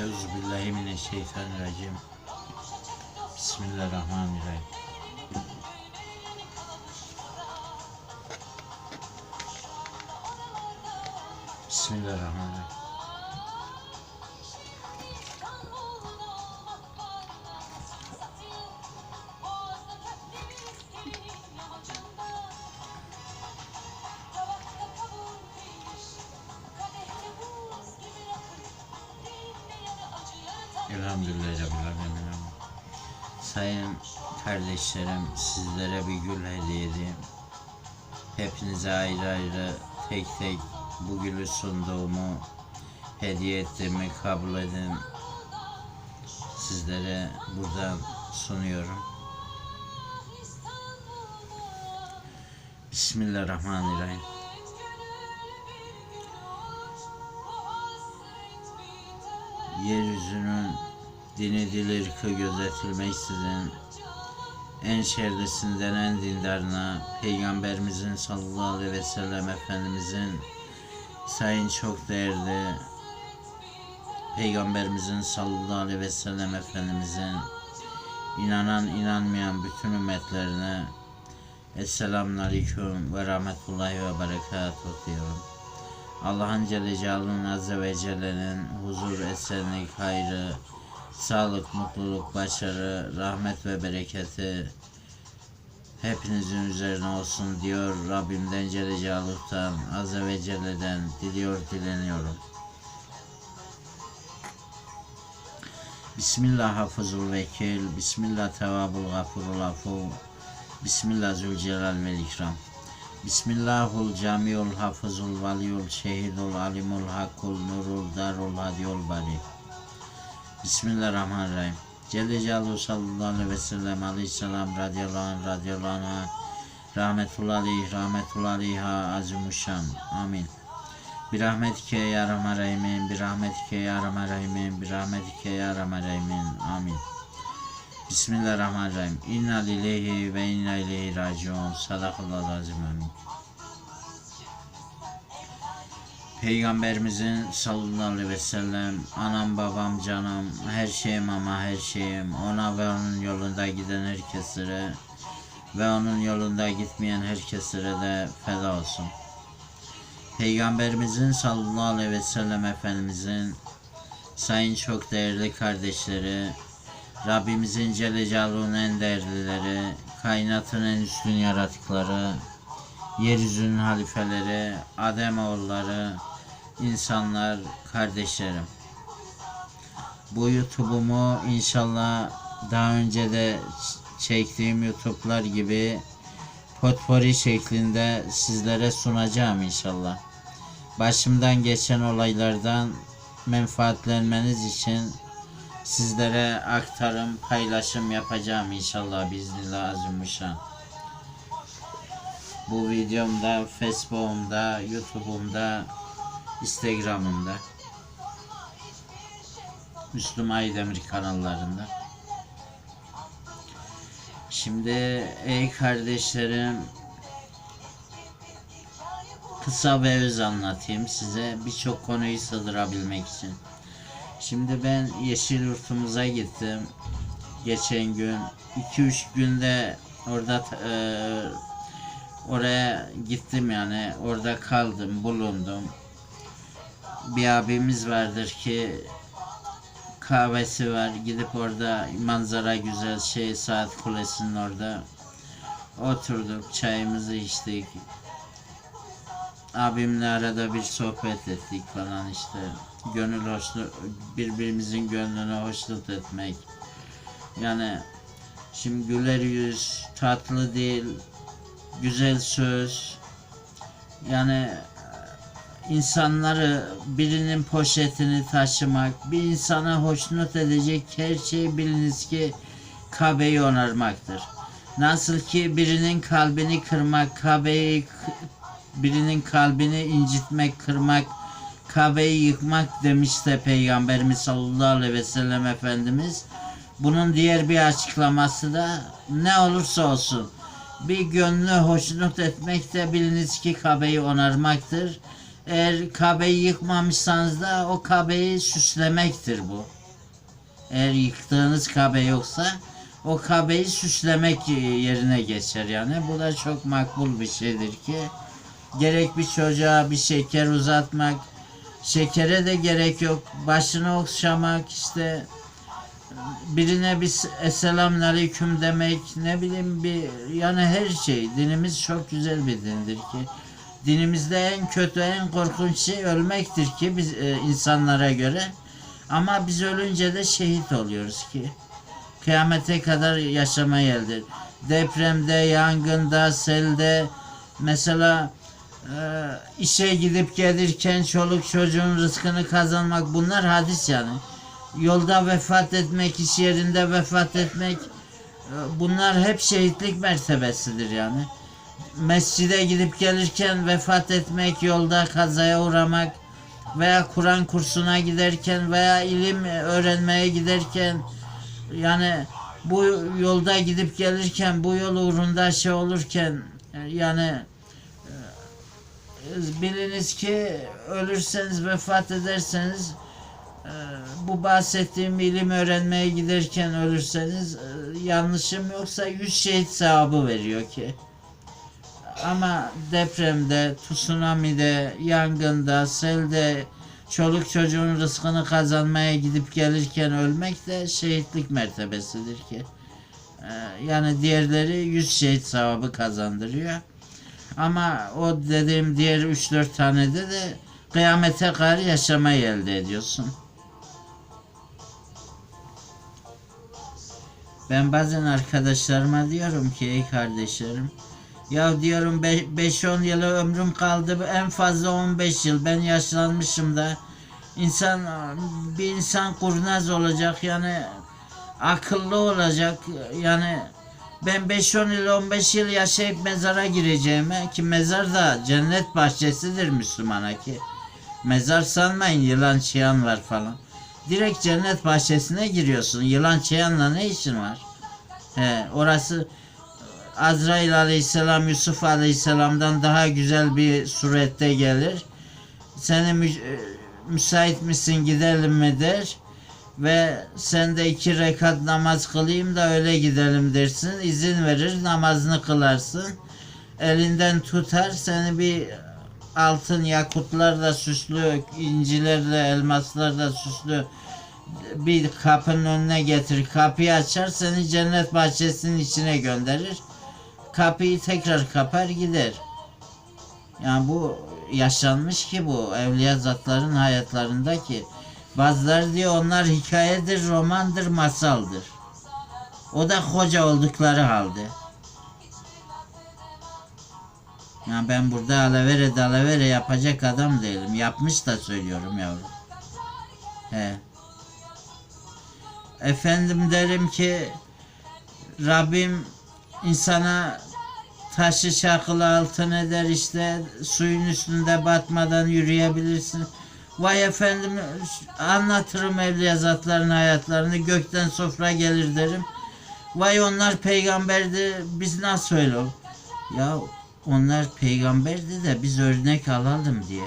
Euzubillahimineşşeytanirracim. Bismillahirrahmanirrahim. Bismillahirrahmanirrahim. Kardeşlerim sizlere bir gül hediye edeyim. Hepinize ayrı ayrı tek tek bu gülü sunduğumu hediye ettiğimi kabul edin. Sizlere buradan sunuyorum. Bismillahirrahmanirrahim. Yeryüzünün dini dil ırkı gözetilmeksizin en şerlisinden en dindarına Peygamberimizin sallallahu aleyhi ve sellem Efendimizin sayın çok değerli Peygamberimizin sallallahu aleyhi ve sellem Efendimizin inanan inanmayan bütün ümmetlerine Esselamun Aleyküm ve Rahmetullahi ve Berekatuhu diyorum. Allah'ın Celle Celaluhu'nun Azze ve Celle'nin huzur, esenlik, hayrı, sağlık, mutluluk, başarı, rahmet ve bereketi hepinizin üzerine olsun diyor Rabbimden Celle Celaluhu'dan, Azze ve Celle'den diliyor, dileniyorum. Bismillah hafızul vekil, Bismillah tevabul gafurul afu, Bismillah zülcelal vel ikram. Bismillahul camiul hafızul valiyul şehidul alimul hakkul nurul darul hadiyul bari. Bismillahirrahmanirrahim. Celle Celaluhu sallallahu aleyhi ve sellem aleyhisselam radıyallahu anh radıyallahu anh rahmetullahi aleyh rahmetullahi aleyha azimuşşan. Amin. Bir rahmetike ya Rahman Rahimin, bir rahmetike ya Rahman Rahimin, bir rahmetike ya Rahman Rahimin. Amin. Bismillahirrahmanirrahim. İnna lillahi ve inna ileyhi raciun. Sadakallahu azim amin. Peygamberimizin sallallahu aleyhi ve sellem anam babam canım her şeyim ama her şeyim ona ve onun yolunda giden herkeslere ve onun yolunda gitmeyen herkeslere de feda olsun. Peygamberimizin sallallahu aleyhi ve sellem Efendimizin sayın çok değerli kardeşleri Rabbimizin Celle Celaluhu'nun en değerlileri, kainatın en üstün yaratıkları, yeryüzünün halifeleri, Adem oğulları, insanlar, kardeşlerim. Bu YouTube'umu inşallah daha önce de çektiğim YouTube'lar gibi potpourri şeklinde sizlere sunacağım inşallah. Başımdan geçen olaylardan menfaatlenmeniz için sizlere aktarım, paylaşım yapacağım inşallah biiznillah azimuşşan. Bu videomda, Facebook'umda, YouTube'umda, Instagram'ımda, Müslüm Aydemir kanallarında. Şimdi ey kardeşlerim kısa ve öz anlatayım size birçok konuyu sığdırabilmek için. Şimdi ben Yeşil Yurtumuza gittim. Geçen gün 2-3 günde orada e, oraya gittim yani orada kaldım bulundum. Bir abimiz vardır ki kahvesi var gidip orada manzara güzel şey saat kulesinin orada. Oturduk çayımızı içtik. Abimle arada bir sohbet ettik falan işte. Gönül hoşnut birbirimizin gönlüne hoşnut etmek. Yani şimdi güler yüz tatlı dil güzel söz yani insanları birinin poşetini taşımak bir insanı hoşnut edecek her şey biliniz ki Kabe'yi onarmaktır. Nasıl ki birinin kalbini kırmak, Kabe'yi birinin kalbini incitmek, kırmak, Kabe'yi yıkmak demişse Peygamberimiz sallallahu aleyhi ve sellem Efendimiz. Bunun diğer bir açıklaması da ne olursa olsun bir gönlü hoşnut etmek de biliniz ki Kabe'yi onarmaktır. Eğer Kabe'yi yıkmamışsanız da o Kabe'yi süslemektir bu. Eğer yıktığınız Kabe yoksa o Kabe'yi süslemek yerine geçer yani. Bu da çok makbul bir şeydir ki gerek bir çocuğa bir şeker uzatmak, şekere de gerek yok. Başını okşamak işte birine bir esselamun aleyküm demek ne bileyim bir yani her şey dinimiz çok güzel bir dindir ki dinimizde en kötü en korkunç şey ölmektir ki biz e, insanlara göre ama biz ölünce de şehit oluyoruz ki kıyamete kadar yaşama geldir. Depremde, yangında, selde mesela e, işe gidip gelirken çoluk çocuğun rızkını kazanmak bunlar hadis yani. Yolda vefat etmek, iş yerinde vefat etmek e, bunlar hep şehitlik mertebesidir yani. Mescide gidip gelirken vefat etmek, yolda kazaya uğramak veya Kur'an kursuna giderken veya ilim öğrenmeye giderken yani bu yolda gidip gelirken bu yol uğrunda şey olurken yani e, biliniz ki ölürseniz vefat ederseniz bu bahsettiğim ilim öğrenmeye giderken ölürseniz e, yanlışım yoksa 100 şehit sevabı veriyor ki. Ama depremde, tsunami'de, yangında, selde çoluk çocuğun rızkını kazanmaya gidip gelirken ölmek de şehitlik mertebesidir ki. Ee, Yani diğerleri 100 şehit sevabı kazandırıyor. Ama o dediğim diğer 3-4 tanede de kıyamete kadar yaşamayı elde ediyorsun. Ben bazen arkadaşlarıma diyorum ki ey kardeşlerim ya diyorum 5-10 yıl ömrüm kaldı en fazla 15 yıl. Ben yaşlanmışım da insan bir insan kurnaz olacak yani akıllı olacak. Yani ben 5-10 yıl 15 yıl yaşayıp mezara gireceğime ki mezar da cennet bahçesidir Müslümana ki. Mezar sanmayın yılan çıyan var falan direkt cennet bahçesine giriyorsun yılan çıyanla ne işin var He, orası Azrail aleyhisselam Yusuf aleyhisselamdan daha güzel bir surette gelir. Seni mü- e, müsait misin gidelim mi der. Ve sen de iki rekat namaz kılayım da öyle gidelim dersin. İzin verir namazını kılarsın. Elinden tutar seni bir altın yakutlarla süslü, incilerle, elmaslarla süslü bir kapının önüne getirir. Kapıyı açar seni cennet bahçesinin içine gönderir kapıyı tekrar kapar gider. Yani bu yaşanmış ki bu evliya zatların hayatlarındaki bazıları diyor onlar hikayedir, romandır, masaldır. O da hoca oldukları halde. Yani ben burada alavere dalavere yapacak adam değilim. Yapmış da söylüyorum yavrum. He. Efendim derim ki Rabbim insana taşı çakılı altın eder işte suyun üstünde batmadan yürüyebilirsin. Vay efendim anlatırım evliya zatların hayatlarını gökten sofra gelir derim. Vay onlar peygamberdi biz nasıl öyle? Ya onlar peygamberdi de biz örnek alalım diye.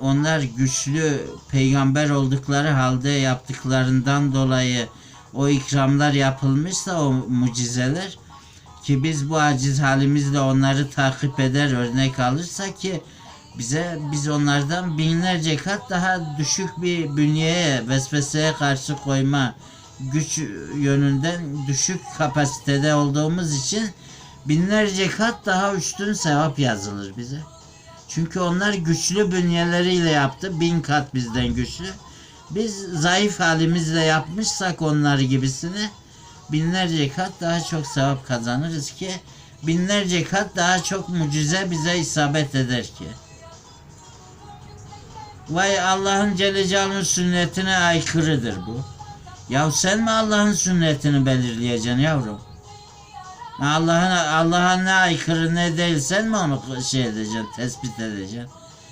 Onlar güçlü peygamber oldukları halde yaptıklarından dolayı o ikramlar yapılmışsa o mucizeler ki biz bu aciz halimizle onları takip eder örnek alırsak ki bize biz onlardan binlerce kat daha düşük bir bünyeye vesveseye karşı koyma güç yönünden düşük kapasitede olduğumuz için binlerce kat daha üstün sevap yazılır bize. Çünkü onlar güçlü bünyeleriyle yaptı. Bin kat bizden güçlü. Biz zayıf halimizle yapmışsak onlar gibisini binlerce kat daha çok sevap kazanırız ki binlerce kat daha çok mucize bize isabet eder ki. Vay Allah'ın Celle Celaluhu'nun sünnetine aykırıdır bu. Ya sen mi Allah'ın sünnetini belirleyeceksin yavrum? Allah'ın Allah'a ne aykırı ne değil sen mi onu şey edeceksin, tespit edeceksin?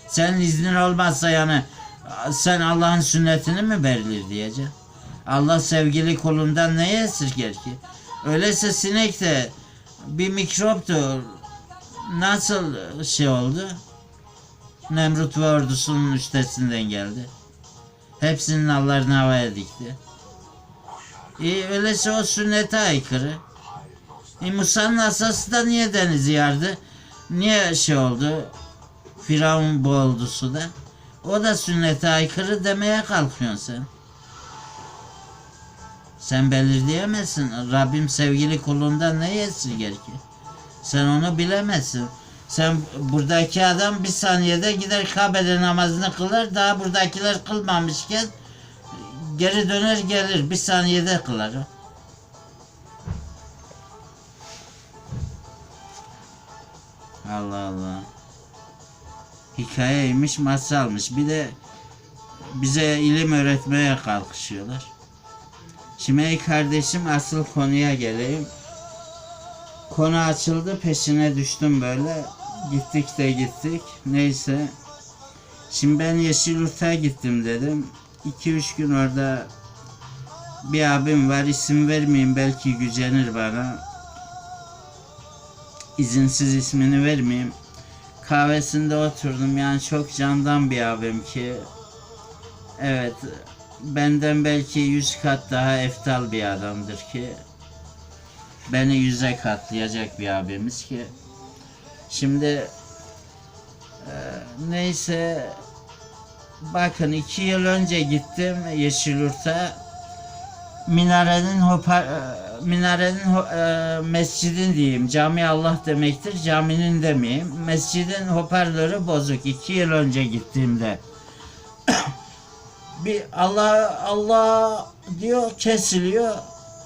Senin iznin olmazsa yani sen Allah'ın sünnetini mi belirler diyeceksin? Allah sevgili kulundan neye esirger ki? Öyleyse sinek de bir mikroptur. Nasıl şey oldu? Nemrut ve ordusunun üstesinden geldi. Hepsinin nallarını havaya dikti. E, öyleyse o sünnete aykırı. E, Musa'nın asası da niye denizi yardı? Niye şey oldu? Firavun boğuldu suda. O da sünnete aykırı demeye kalkıyorsun sen. Sen belirleyemezsin. Rabbim sevgili kulundan ne esirger ki? Sen onu bilemezsin. Sen buradaki adam bir saniyede gider Kabe'de namazını kılar. Daha buradakiler kılmamışken geri döner gelir. Bir saniyede kılar o. Allah Allah. Hikayeymiş, masalmış. Bir de bize ilim öğretmeye kalkışıyorlar. Şimdi ey kardeşim asıl konuya geleyim. Konu açıldı peşine düştüm böyle. Gittik de gittik. Neyse. Şimdi ben Yeşilyurt'a gittim dedim. 2-3 gün orada bir abim var isim vermeyeyim belki gücenir bana. İzinsiz ismini vermeyeyim. Kahvesinde oturdum yani çok candan bir abim ki. Evet benden belki yüz kat daha eftal bir adamdır ki. Beni yüze katlayacak bir abimiz ki. Şimdi e, neyse bakın iki yıl önce gittim Yeşilyurt'a minarenin hopar minarenin e, mescidin diyeyim cami Allah demektir caminin demeyeyim. Mescidin hoparlörü bozuk. İki yıl önce gittiğimde. Bir Allah Allah diyor kesiliyor.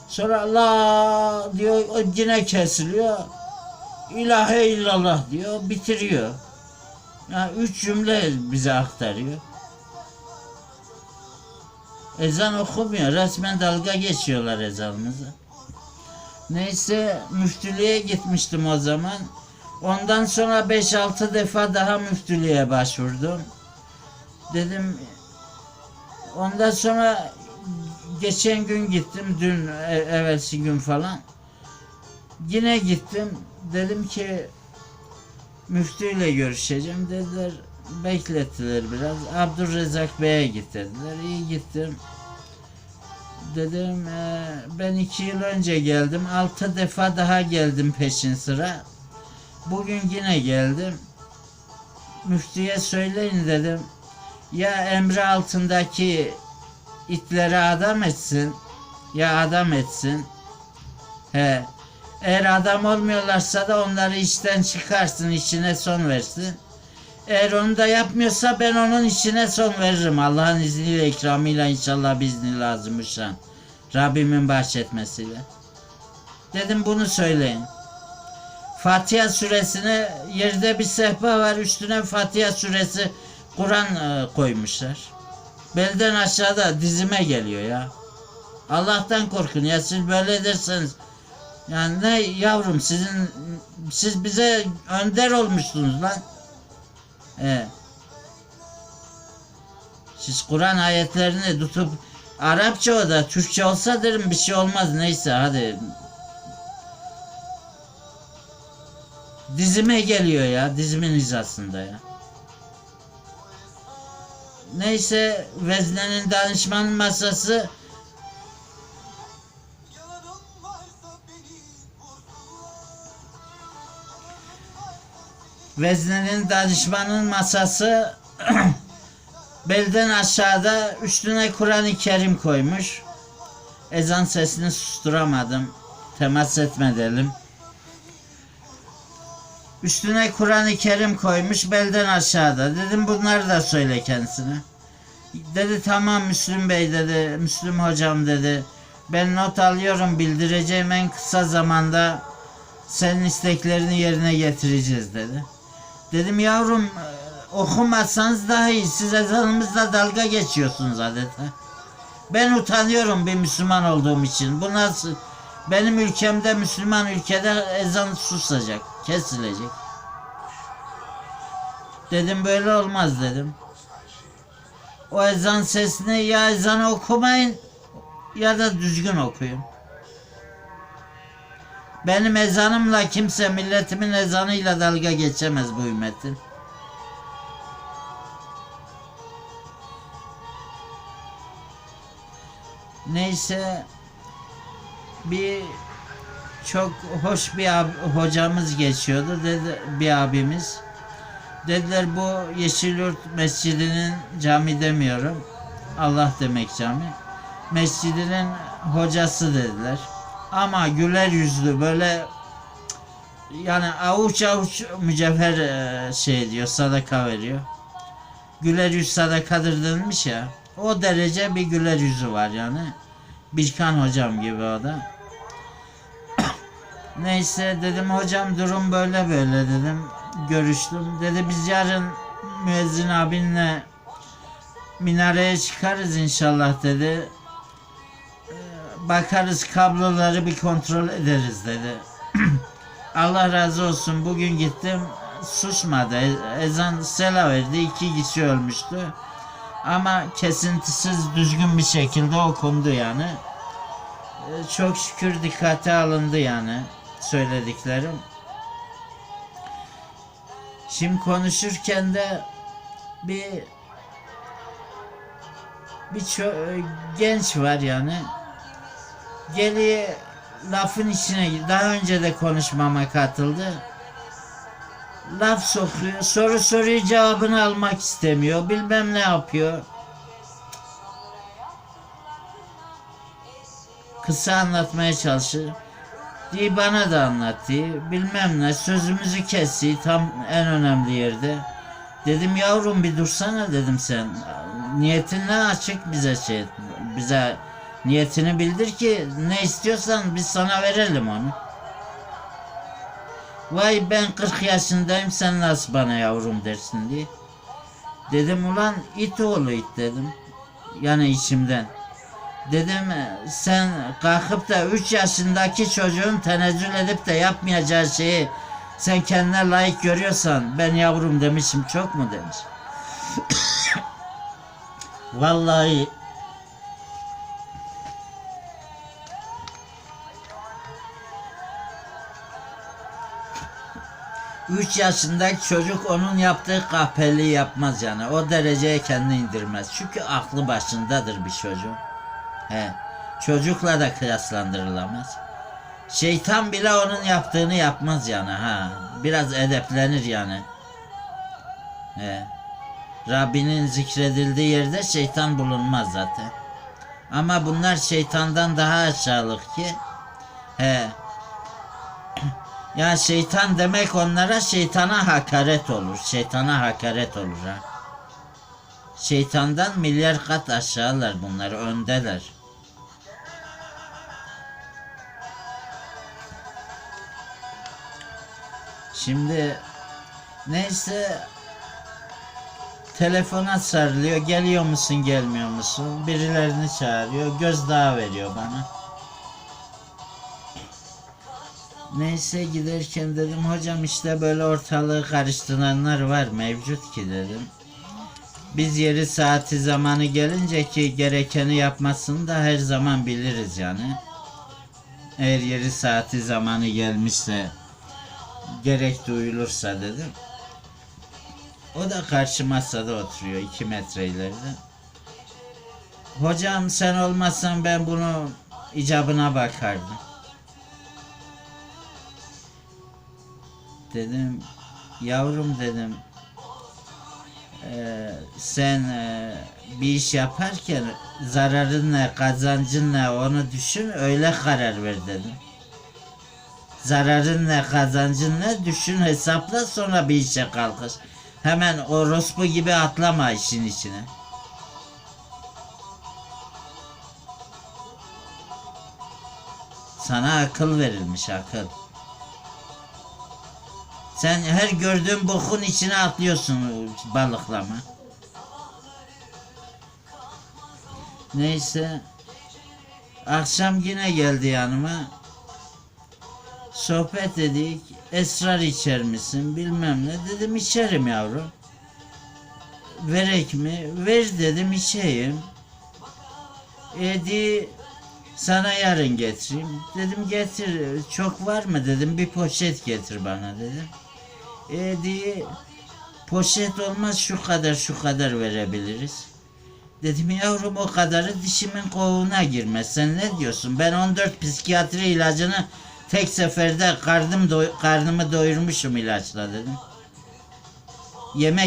Sonra Allah diyor o yine kesiliyor. İlahe illallah diyor bitiriyor. Yani üç cümle bize aktarıyor. Ezan okumuyor. Resmen dalga geçiyorlar ezanımızı. Neyse müftülüğe gitmiştim o zaman. Ondan sonra 5-6 defa daha müftülüğe başvurdum. Dedim ondan sonra geçen gün gittim dün e- evvelsi gün falan. Yine gittim. Dedim ki müftüyle görüşeceğim dediler. Beklettiler biraz. Abdurrezzak Bey'e git dediler. İyi gittim. Dedim "Ee, ben iki yıl önce geldim. Altı defa daha geldim peşin sıra. Bugün yine geldim. Müftüye söyleyin dedim. Ya emri altındaki itlere adam etsin. Ya adam etsin. He. Eğer adam olmuyorlarsa da onları işten çıkarsın, işine son versin. Eğer onu da yapmıyorsa ben onun işine son veririm. Allah'ın izniyle, ikramıyla inşallah bizni lazım şan. Rabbimin bahşetmesiyle. Dedim bunu söyleyin. Fatiha suresine yerde bir sehpa var üstüne Fatiha suresi Kur'an e, koymuşlar. Belden aşağıda dizime geliyor ya. Allah'tan korkun ya siz böyle derseniz yani ne yavrum sizin siz bize önder olmuşsunuz lan. He. Siz Kur'an ayetlerini tutup Arapça o da Türkçe olsa derim bir şey olmaz neyse hadi. Dizime geliyor ya dizimin hizasında ya. Neyse Vezne'nin danışman masası Vezne'nin danışmanın masası belden aşağıda üstüne Kur'an-ı Kerim koymuş. Ezan sesini susturamadım. Temas etmedelim. Üstüne Kur'an-ı Kerim koymuş belden aşağıda. Dedim bunları da söyle kendisine. Dedi tamam Müslüm Bey dedi. Müslüm hocam dedi. Ben not alıyorum bildireceğim en kısa zamanda senin isteklerini yerine getireceğiz dedi. Dedim yavrum e, okumazsanız daha iyi. Siz ezanımızla dalga geçiyorsunuz adeta. Ben utanıyorum bir Müslüman olduğum için. Bu nasıl? Benim ülkemde Müslüman ülkede ezan susacak, kesilecek. Dedim böyle olmaz dedim. O ezan sesini ya ezanı okumayın ya da düzgün okuyun. Benim ezanımla kimse milletimin ezanıyla dalga geçemez bu ümmetin. Neyse bir çok hoş bir ab, hocamız geçiyordu dedi bir abimiz. Dediler bu Yeşilyurt Mescidi'nin cami demiyorum. Allah demek cami. Mescidinin hocası dediler. Ama güler yüzlü böyle yani avuç avuç mücevher e, şey diyor sadaka veriyor. Güler yüz sadakadır denilmiş ya. O derece bir güler yüzü var yani. Birkan hocam gibi o da. Neyse dedim hocam durum böyle böyle dedim. Görüştüm. Dedi biz yarın müezzin abinle minareye çıkarız inşallah dedi. Bakarız kabloları bir kontrol ederiz dedi. Allah razı olsun bugün gittim susmadı. E- Ezan sela verdi. iki kişi ölmüştü. Ama kesintisiz düzgün bir şekilde okundu yani. Ee, Çok şükür dikkate alındı yani söylediklerim. Şimdi konuşurken de bir bir genç var yani. Geliyor lafın içine daha önce de konuşmama katıldı. Laf sokuyor. Soru soruyu cevabını almak istemiyor. Bilmem ne yapıyor. Kısa anlatmaya çalışır. Diye bana da anlattı. Bilmem ne sözümüzü kesti tam en önemli yerde. Dedim yavrum bir dursana dedim sen. Niyetin ne açık bize şey bize niyetini bildir ki ne istiyorsan biz sana verelim onu. Vay ben 40 yaşındayım sen nasıl bana yavrum dersin diye. Dedim ulan it oğlu it dedim. Yani içimden. Dedim sen kalkıp da 3 yaşındaki çocuğun tenezzül edip de yapmayacağı şeyi sen kendine layık görüyorsan ben yavrum demişim çok mu demiş. Vallahi Üç yaşındaki çocuk onun yaptığı kahpeliği yapmaz yani. O dereceye kendini indirmez. Çünkü aklı başındadır bir çocuk. He. Çocukla da kıyaslandırılamaz. Şeytan bile onun yaptığını yapmaz yani ha. Biraz edeplenir yani. He. Rabbinin zikredildiği yerde şeytan bulunmaz zaten. Ama bunlar şeytandan daha aşağılık ki. He. Ya şeytan demek onlara şeytana hakaret olur. Şeytana hakaret olur ha. Şeytandan milyar kat aşağılar bunlar, öndeler. Şimdi neyse telefona sarılıyor. Geliyor musun, gelmiyor musun? Birilerini çağırıyor. Gözdağı veriyor bana. Neyse giderken dedim hocam işte böyle ortalığı karıştıranlar var mevcut ki dedim. Biz yeri saati zamanı gelince ki gerekeni yapmasını da her zaman biliriz yani. Eğer yeri saati zamanı gelmişse gerek duyulursa dedim. O da karşı masada oturuyor iki metre ileride. Hocam sen olmazsan ben bunu icabına bakardım. Dedim yavrum dedim eee, sen eee, bir iş yaparken zararın ne kazancın ne onu düşün öyle karar ver dedim. Zararın ne kazancın ne düşün hesapla sonra bir işe kalkış. Hemen orospu gibi atlama işin içine. Sana akıl verilmiş akıl. Sen her gördüğün bokun içine atlıyorsun balıklama. Neyse. Akşam yine geldi yanıma. Sohbet edik. Esrar içer misin bilmem ne. Dedim içerim yavrum. Verek mi? Ver dedim içeyim. Edi sana yarın getireyim. Dedim getir. Çok var mı dedim. Bir poşet getir bana dedim. E diye poşet olmaz şu kadar şu kadar verebiliriz. Dedim yavrum o kadarı dişimin kovuğuna girmez. Sen ne diyorsun? Ben 14 psikiyatri ilacını tek seferde karnım doy- karnımı doyurmuşum ilaçla dedim. Yemek